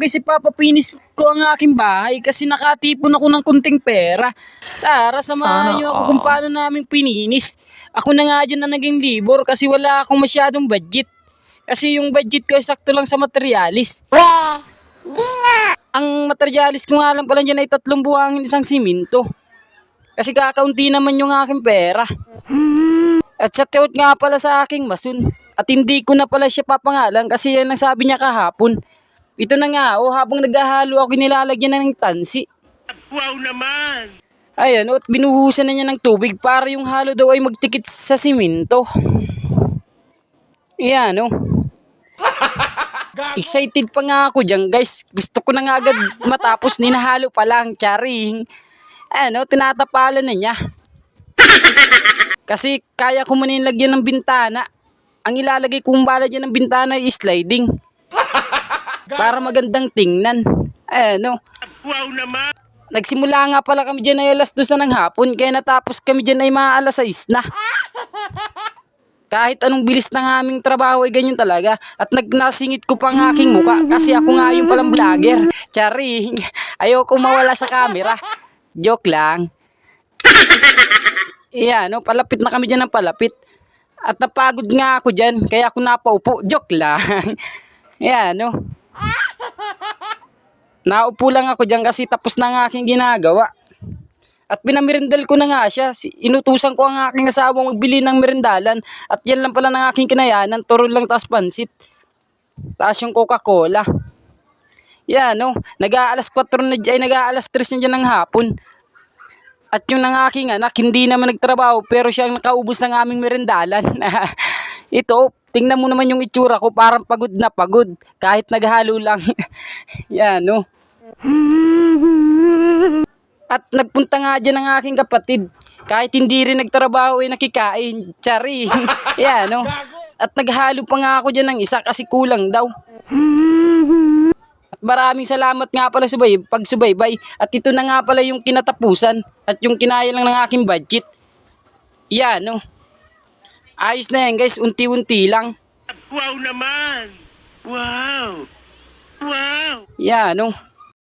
guys, ipapapinis ko ang aking bahay kasi nakatipon ako ng kunting pera. Tara, samahan niyo ako kung paano namin pininis. Ako na nga dyan na naging libor kasi wala akong masyadong budget. Kasi yung budget ko ay sakto lang sa materialis. Ang materialis ko nga lang pala dyan ay tatlong buwangin isang siminto. Kasi kakaunti naman yung aking pera. At sa tiyot nga pala sa aking masun. At hindi ko na pala siya papangalan kasi yan ang sabi niya kahapon. Ito na nga, oh, habang naghahalo ako nilalagyan na ng tansi. Wow naman! Ayan, oh, at binuhusan na niya ng tubig para yung halo daw ay magtikit sa siminto. Ayan, oh. Excited pa nga ako dyan, guys. Gusto ko na nga agad matapos ninahalo pa lang, charing. Ayan, oh, tinatapalan na niya. Kasi kaya ko muna lagyan ng bintana. Ang ilalagay kong bala dyan ng bintana ay sliding. Para magandang tingnan. Ayan, oh. Wow naman! Nagsimula nga pala kami dyan ay alas dos na ng hapon, kaya natapos kami dyan ay mga alas 6 na. Kahit anong bilis ng aming trabaho ay ganyan talaga. At nagnasingit ko pa ang aking muka kasi ako nga yung palang vlogger. Charing, ayoko mawala sa camera. Joke lang. Iya, no, palapit na kami dyan ng palapit. At napagod nga ako dyan, kaya ako napaupo. Joke lang. Iya, no. Naupo lang ako dyan kasi tapos na ang aking ginagawa. At pinamirindal ko na nga siya. Si- Inutusan ko ang aking asawang magbili ng merindalan. At yan lang pala ng aking kinayanan. Turon lang tas pansit. Taas yung Coca-Cola. Yan, no. Nag-aalas 4 na dyan, nag-aalas 3 na dyan ng hapon. At yung ng aking anak, hindi naman nagtrabaho, pero siya ang nakaubos ng aming merindalan. Ito, tingnan mo naman yung itsura ko, parang pagod na pagod. Kahit naghalo lang. Yan, no. At nagpunta nga dyan ang aking kapatid. Kahit hindi rin nagtrabaho ay nakikain. Tsari. Yan, no. At naghalo pa nga ako dyan ng isa kasi kulang daw. At maraming salamat nga pala sa bay, pagsubaybay. At ito na nga pala yung kinatapusan at yung kinaya lang ng aking budget. Yan, no. Ayos na yan guys, unti-unti lang. Wow naman! Wow! Wow! Yan, no.